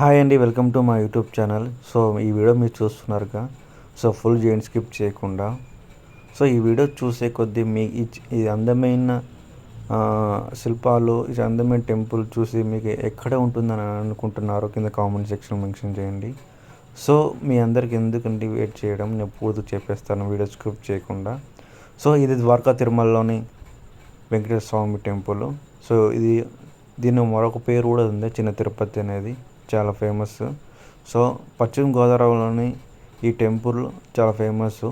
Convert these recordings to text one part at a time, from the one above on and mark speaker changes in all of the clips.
Speaker 1: Hi అండి welcome to మా YouTube channel. So ఈ వీడియో మీరు చూస్తున్నారుగా సో ఫుల్ జైంట్ స్కిప్ చేయకుండా. సో ఈ వీడియో చూసే కొద్దీ మీ ఈ అందమైన శిల్పాలు ఈ అందమైన టెంపుల్ చూసి మీకు ఎక్కడ ఉంటుందని అనుకుంటున్నారో కింద కామెంట్ సెక్షన్ మెన్షన్ చేయండి. సో మీ అందరికి ఎందుకంటే వెయిట్ చేయడం? నేను పూర్తి చెప్పేస్తాను వీడియో స్కిప్ చేయకుండా. సో ఇది ద్వారకా తిరుమలలోని వెంకటేశ్వర స్వామి టెంపుల్. సో ఇది దీని మరొక పేరు కూడా ఉంది చిన్న తిరుపతి అనేది. చాలా ఫేమస్ సో పశ్చిమ గోదావరిలోని ఈ టెంపుల్ చాలా ఫేమస్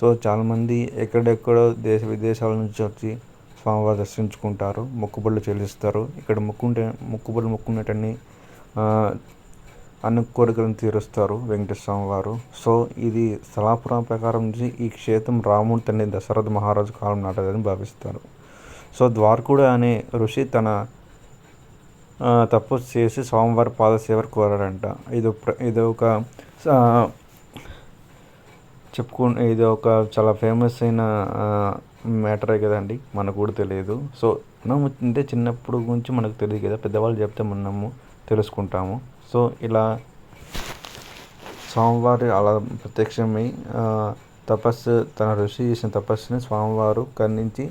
Speaker 1: సో చాలామంది ఎక్కడెక్కడో దేశ విదేశాల నుంచి వచ్చి స్వామివారు దర్శించుకుంటారు మొక్కుబడులు చెల్లిస్తారు. ఇక్కడ మొక్కుంటే మొక్కుబడులు మొక్కున్నటన్ని అన్ని కోరికలను తీరుస్తారు వెంకటేశ్వర స్వామి వారు సో ఇది స్థలాపురం ప్రకారం నుంచి ఈ క్షేత్రం రాముడి తండ్రి దశరథ మహారాజు కాలం నాటదని భావిస్తారు. సో ద్వారకుడు అనే ఋషి తన తపస్సు చేసి స్వామివారి పాదసేవరు కోరాడంట. ఇది ఇది ఒక ఆ, చెప్పుకు ఇది ఒక చాలా ఫేమస్ అయిన మ్యాటరే కదండి. మనకు కూడా తెలియదు. సో మనం అంటే చిన్నప్పుడు గురించి మనకు తెలియదు కదా. పెద్దవాళ్ళు చెప్తే మనము తెలుసుకుంటాము. సో ఇలా స్వామివారి అలా ప్రత్యక్షమై తపస్సు తన ఋషి చేసిన తపస్సుని స్వామివారు ఖండించి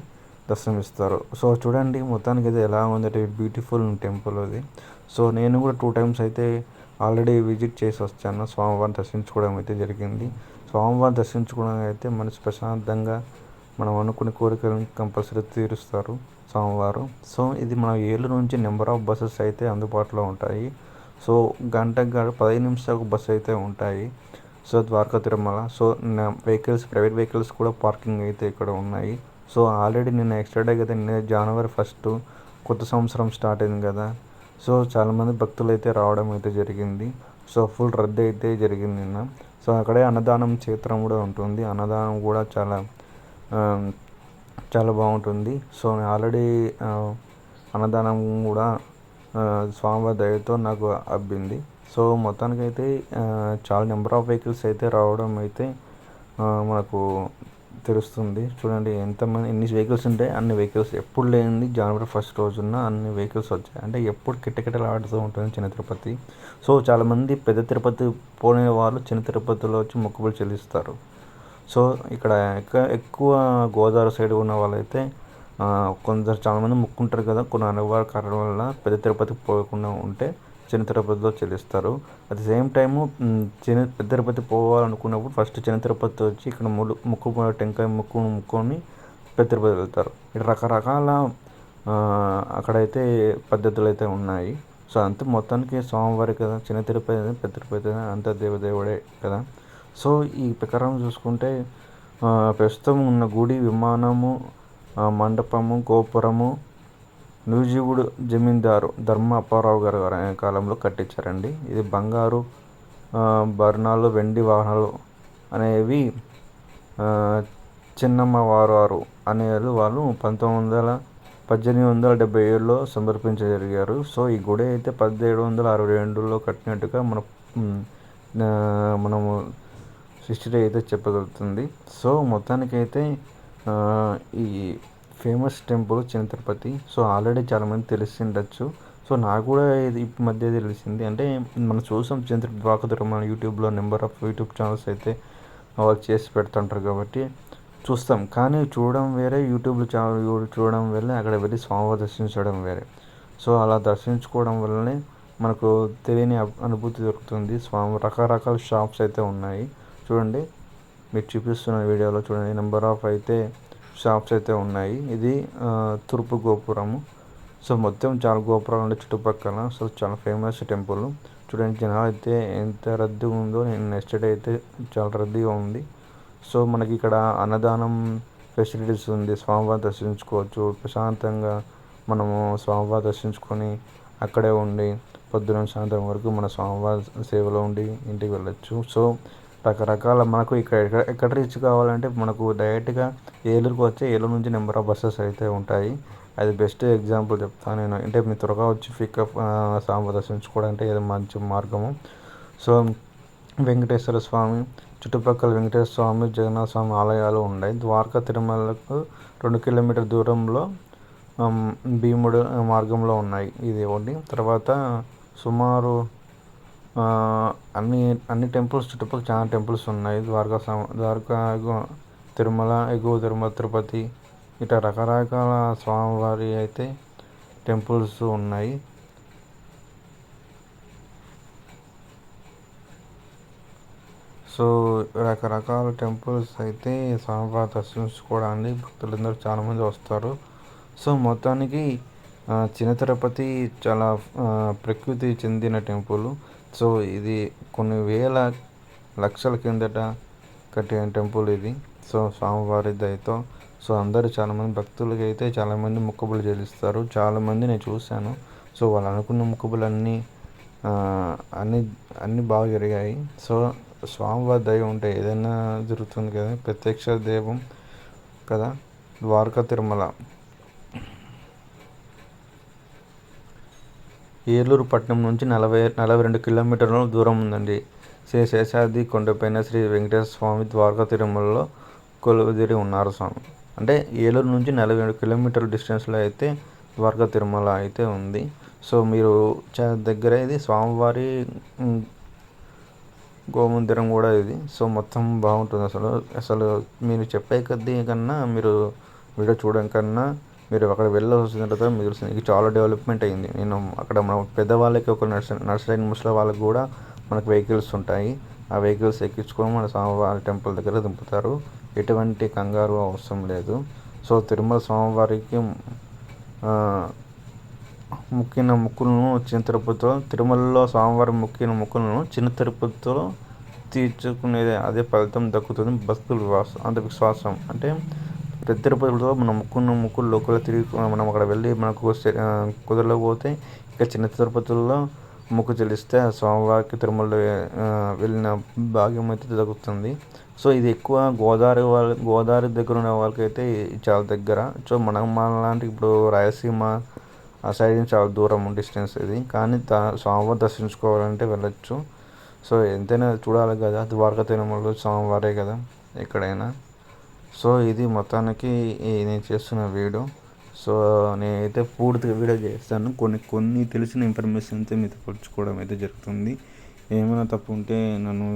Speaker 1: దర్శనమిస్తారు. సో చూడండి మొత్తానికి అయితే ఎలా ఉందంటే బ్యూటిఫుల్ టెంపుల్ అది. సో నేను కూడా టూ టైమ్స్ అయితే ఆల్రెడీ విజిట్ చేసి వచ్చాను. స్వామివారిని దర్శించుకోవడం అయితే జరిగింది. స్వామివారిని దర్శించుకోవడం అయితే మనసు ప్రశాంతంగా మనం అనుకునే కోరికలను కంపల్సరీ తీరుస్తారు స్వామివారు. సో ఇది మన ఏలూరు నుంచి నెంబర్ ఆఫ్ బస్సెస్ అయితే అందుబాటులో ఉంటాయి. సో గంటకు గంట పదిహేను నిమిషాలకు బస్సు అయితే ఉంటాయి. So Dwaraka Tirumala. So vehicles private vehicles కూడా పార్కింగ్ అయితే ఇక్కడ ఉన్నాయి. సో ఆల్రెడీ నిన్న ఎక్స్ట్రా డే కదా నిన్న జనవరి ఫస్ట్ కొత్త సంవత్సరం స్టార్ట్ అయింది కదా. సో చాలామంది భక్తులు అయితే రావడం అయితే జరిగింది. సో ఫుల్ రద్దు అయితే జరిగింది నిన్న. సో అక్కడే అన్నదానం క్షేత్రం కూడా ఉంటుంది. అన్నదానం కూడా చాలా చాలా బాగుంటుంది. సో నేను ఆల్రెడీ అన్నదానం కూడా స్వామివారి దయతో నాకు అబ్బింది. సో మొత్తానికైతే చాలా నెంబర్ ఆఫ్ వెహికల్స్ అయితే రావడం అయితే మనకు తెలుస్తుంది. చూడండి ఎంతమంది ఎన్ని వెహికల్స్ ఉంటాయి అన్ని వెహికల్స్ ఎప్పుడు లేనిది జనవరి ఫస్ట్ రోజున అన్ని వెహికల్స్ వచ్చాయి. అంటే ఎప్పుడు కిటకిటలాడుతూ ఉంటుంది చిన్న తిరుపతి. సో చాలామంది పెద్ద తిరుపతి పోనే వాళ్ళు చిన్న తిరుపతిలో వచ్చి మొక్కుబడి చెల్లిస్తారు. సో ఇక్కడ ఎక్కువ గోదావరి సైడ్ ఉన్న వాళ్ళైతే కొందరు చాలామంది మొక్కుంటారు కదా కొన్ని అనుభవాల కారణం వల్ల పెద్ద తిరుపతికి పోకుండా ఉంటే చిన్న తిరుపతిలో చెల్లిస్తారు. అట్ ది సేమ్ టైము చిన్న పెద్ద తిరుపతి పోవాలనుకున్నప్పుడు ఫస్ట్ చిన్న తిరుపతి వచ్చి ఇక్కడ ములు ముక్కు టెంకాయ ముక్కు ముక్కొని పెద్ద తిరుపతి వెళ్తారు. ఇక్కడ రకరకాల అక్కడైతే పద్ధతులు అయితే ఉన్నాయి. సో అంత మొత్తానికి స్వామివారి కదా చిన్న తిరుపతి అయినా పెద్ద తిరుపతి అయినా అంత దేవదేవుడే కదా. సో ఈ ప్రకారం చూసుకుంటే ప్రస్తుతం ఉన్న గుడి విమానము మండపము గోపురము నూజివుడు జమీందారు ధర్మ అప్పారావు గారు కాలంలో కట్టించారండి. ఇది బంగారు భరణాలు వెండి వాహనాలు అనేవి చిన్నమ్మ వారు అనే వాళ్ళు పంతొమ్మిది వందల పద్దెనిమిది వందల డెబ్బై ఏడులో సమర్పించగలిగారు. సో ఈ గుడి అయితే పదిహేడు వందల అరవై రెండులో కట్టినట్టుగా మన మనము హిస్టరీ అయితే చెప్పగలుగుతుంది. సో మొత్తానికైతే ఈ ఫేమస్ టెంపుల్ చిన్న తిరుపతి సో ఆల్రెడీ చాలామంది తెలిసి ఉండొచ్చు సో నాకు కూడా ఇది ఈ మధ్య తెలిసింది. అంటే మనం చూసాం చిన్న తిరుపతి ద్వారకా తిరుమల యూట్యూబ్లో నెంబర్ ఆఫ్ యూట్యూబ్ ఛానల్స్ అయితే వాళ్ళు చేసి పెడుతుంటారు కాబట్టి చూస్తాం. కానీ చూడడం వేరే యూట్యూబ్లో ఛానల్ చూడడం వేరే అక్కడ వెళ్ళి స్వామివారి దర్శించడం వేరే. సో అలా దర్శించుకోవడం వల్లనే మనకు తెలియని అనుభూతి దొరుకుతుంది. స్వామి రకరకాల షాప్స్ అయితే ఉన్నాయి. చూడండి మీరు చూపిస్తున్న వీడియోలో చూడండి నెంబర్ ఆఫ్ అయితే షాప్స్ అయితే ఉన్నాయి. ఇది తూర్పు గోపురము. సో మొత్తం చాలా గోపురాలు ఉన్నాయి చుట్టుపక్కల. సో చాలా ఫేమస్ టెంపుల్ చూడండి జనాలు అయితే ఎంత రద్దీగా ఉందో. నేను నెక్స్ట్ డే అయితే చాలా రద్దీగా ఉంది. సో మనకి ఇక్కడ అన్నదానం ఫెసిలిటీస్ ఉంది. స్వామివారి దర్శించుకోవచ్చు. ప్రశాంతంగా మనము స్వామివారి దర్శించుకొని అక్కడే ఉండి పొద్దున సాయంత్రం వరకు మన స్వామివారి సేవలో ఉండి ఇంటికి వెళ్ళొచ్చు. సో రకరకాల మనకు ఇక్కడ ఎక్కడ- రీచ్ కావాలంటే మనకు డైరెక్ట్గా ఏలూరుకు వచ్చే ఏలూరు నుంచి నెంబర్ ఆఫ్ బస్సెస్ అయితే ఉంటాయి. అది బెస్ట్ ఎగ్జాంపుల్ చెప్తాను నేను. అంటే మీరు త్వరగా వచ్చి పికప్ స్వామి దర్శించుకోవడానికి ఇది మంచి మార్గము. సో వెంకటేశ్వర స్వామి చుట్టుపక్కల వెంకటేశ్వర స్వామి జగన్నాథ స్వామి ఆలయాలు ఉన్నాయి. ద్వారకా తిరుమలకు రెండు కిలోమీటర్ దూరంలో భీముడు మార్గంలో ఉన్నాయి. ఇది ఒకటి. తర్వాత సుమారు అన్ని అన్ని టెంపుల్స్ చుట్టుపక్కల చాలా టెంపుల్స్ ఉన్నాయి. ద్వారకా ద్వారకా తిరుమల ఎగువ తిరుమల తిరుపతి ఇట్లా రకరకాల స్వామివారి అయితే టెంపుల్స్ ఉన్నాయి. సో రకరకాల టెంపుల్స్ అయితే స్వామివారి దర్శించుకోవడానికి భక్తులందరూ చాలామంది వస్తారు. సో మొత్తానికి చిన్న తిరుపతి చాలా ప్రకృతి చెందిన టెంపుల్. సో ఇది కొన్ని వేల లక్షల కిందట కట్టిన టెంపుల్ ఇది. సో స్వామివారి దయతో సో అందరూ చాలామంది భక్తులకి అయితే చాలామంది ముక్కుబులు చెల్లిస్తారు. చాలామంది నేను చూశాను. సో వాళ్ళు అనుకున్న మొక్కుబడులు అన్నీ అన్నీ అన్నీ బాగా జరిగాయి. సో స్వామివారి దయ ఉంటే ఏదైనా జరుగుతుంది కదా. ప్రత్యక్ష దైవం కదా. ద్వారకా తిరుమల. ఏలూరు పట్టణం నుంచి నలభై నలభై రెండు కిలోమీటర్ల దూరం ఉందండి. శ్రీ శేషాద్రి కొండపైన శ్రీ వెంకటేశ్వర స్వామి ద్వారకా తిరుమలలో కొలువుదిరి ఉన్నారు స్వామి. అంటే ఏలూరు నుంచి నలభై రెండు కిలోమీటర్ల డిస్టెన్స్లో అయితే ద్వారకా తిరుమల అయితే ఉంది. సో మీరు చాలా దగ్గర ఇది స్వామివారి గోమందిరం కూడా ఇది. సో మొత్తం బాగుంటుంది అసలు. అసలు మీరు చెప్పే కొద్దీ కన్నా మీరు వీడియో చూడడం కన్నా మీరు అక్కడ వెళ్ళి వచ్చిన తర్వాత మీరు ఇది చాలా డెవలప్మెంట్ అయింది. నేను అక్కడ మన పెద్దవాళ్ళకి ఒక నర్స నర్సరైన ముసలి వాళ్ళకి కూడా మనకు వెహికల్స్ ఉంటాయి. ఆ వెహికల్స్ ఎక్కించుకొని మన స్వామివారి టెంపుల్ దగ్గర దింపుతారు. ఎటువంటి కంగారు అవసరం లేదు. సో తిరుమల స్వామివారికి ముక్కిన ముక్కులను చిన్న తిరుపతిలో తిరుమలలో స్వామివారి ముక్కిన ముక్కులను చిన్న తిరుపతిలో తీర్చుకునేది అదే ఫలితం దక్కుతుంది భక్తుల అంత విశ్వాసం. అంటే పెద్ద తిరుపతిలో మనం ముక్కున్న ముక్కులు లోకల్ తిరిగి మనం అక్కడ వెళ్ళి మనకు కుదరలేకపోతే ఇక చిన్న తిరుపతిలో మొక్కు చెల్లిస్తే స్వామివారికి తిరుమలలో వెళ్ళిన భాగ్యం అయితే దొరుకుతుంది సో ఇది ఎక్కువ గోదావరి వాళ్ళ గోదావరి దగ్గర ఉన్న వాళ్ళకైతే చాలా దగ్గర. సో మనం మన లాంటి ఇప్పుడు రాయలసీమ ఆ సైడ్ నుంచి చాలా దూరం డిస్టెన్స్ ఇది. కానీ స్వామివారి దర్శించుకోవాలంటే వెళ్ళొచ్చు. సో ఎంతైనా చూడాలి కదా ద్వారకా తిరుమలలో స్వామివారే కదా ఎక్కడైనా. సో ఇది మొత్తానికి నేను చేస్తున్న వీడియో. సో నేనైతే పూర్తిగా వీడియో చేస్తాను. కొన్ని కొన్ని తెలిసిన ఇన్ఫర్మేషన్ అయితే మీతో పంచుకోవడం అయితే జరుగుతుంది. ఏమైనా తప్పు ఉంటే నన్ను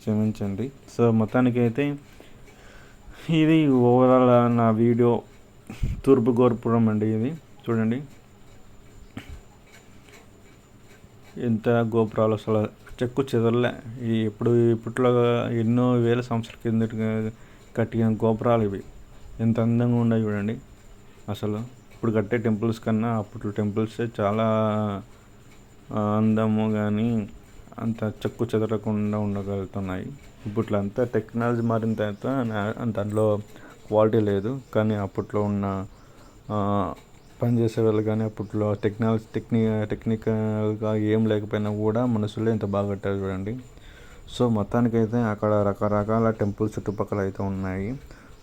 Speaker 1: క్షమించండి. సో మొత్తానికి అయితే ఇది ఓవరాల్ నా వీడియో తూర్పు గోర్పురం అండి ఇది. చూడండి. ఎంత గోపురాలు అసలు చెక్కు చెదరలే. ఈ ఇప్పుడు ఇప్పట్లో ఎన్నో వేల సంవత్సరాల కింద కట్టిన గోపురాలు ఇవి. ఎంత అందంగా ఉన్నాయి చూడండి. అసలు ఇప్పుడు కట్టే టెంపుల్స్ కన్నా అప్పట్లో టెంపుల్స్ చాలా అందము కానీ అంత చెక్కు చెదరకుండా ఉండగలుగుతున్నాయి. ఇప్పట్లో అంతా టెక్నాలజీ మారిన తర్వాత దాంట్లో క్వాలిటీ లేదు. కానీ అప్పట్లో ఉన్న పనిచేసే వాళ్ళు కానీ అప్పట్లో టెక్నాలజీ టెక్ని టెక్నికల్గా ఏం లేకపోయినా కూడా మనసులో ఎంత బాగా కట్టారు చూడండి. సో మొత్తానికైతే అక్కడ రకరకాల టెంపుల్స్ చుట్టుపక్కల అయితే ఉన్నాయి.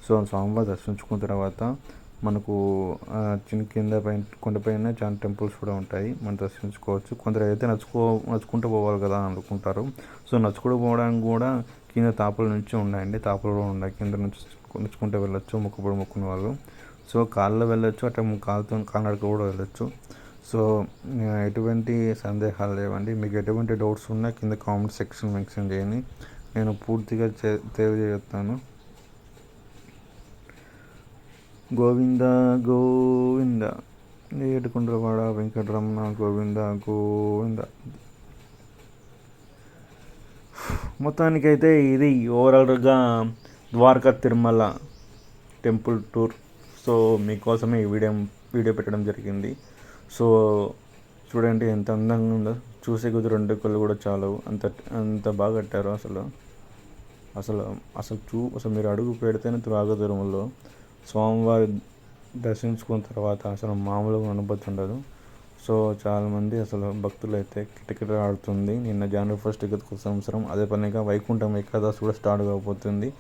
Speaker 1: సో స్వామివారి దర్శించుకున్న తర్వాత మనకు చిన్న కింద పైన కొండపైన చాలా టెంపుల్స్ కూడా ఉంటాయి. మనం దర్శించుకోవచ్చు. కొందరు అయితే నడుచుకో నడుచుకుంటూ పోవాలి కదా అని అనుకుంటారు. సో నడుచుకుంటూ పోవడానికి కూడా కింద తాపుల నుంచి ఉన్నాయండి. తాపులు కూడా ఉన్నాయి. కింద నుంచి నడుచుకుంటూ వెళ్ళొచ్చు. మొక్కుబడి మొక్కునే వాళ్ళు. సో కాళ్ళలో వెళ్ళొచ్చు. అట్లా కాళ్ళతో కాలినడక కూడా వెళ్ళొచ్చు. సో ఎటువంటి సందేహాలు లేవండి. మీకు ఎటువంటి డౌట్స్ ఉన్నా కింద కామెంట్ సెక్షన్ మెన్షన్ చేయండి. నేను పూర్తిగా తెలియజేస్తాను. గోవింద గోవింద. ఏడుకుండ్రవాడ వెంకటరమణ గోవింద గోవింద. మొత్తానికైతే ఇది ఓవరాల్గా Dwaraka Tirumala temple tour. So మీకోసమే ఈ వీడియో వీడియో పెట్టడం జరిగింది. సో చూడండి ఎంత అందంగా ఉందో. చూసే కొద్ది రెండు కళ్ళు కూడా చాలు. అంత అంత బాగా కట్టారు అసలు. అసలు అసలు చూ అసలు మీరు అడుగు పెడితేనే త్రాగదూరంలో స్వామివారి దర్శించుకున్న తర్వాత అసలు మామూలుగా అనుభూతి ఉండదు. సో చాలామంది అసలు భక్తులు అయితే కిటకిట ఆడుతుంది. నిన్న జనవరి ఫస్ట్ ఒక సంవత్సరం అదే పనిగా వైకుంఠం ఏకాదశి కూడా స్టార్ట్ కాబోతుంది.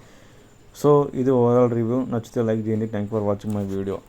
Speaker 1: సో ఇది ఓవరాల్ రివ్యూ. నచ్చితే లైక్ చేయండి. Thank for watching my video.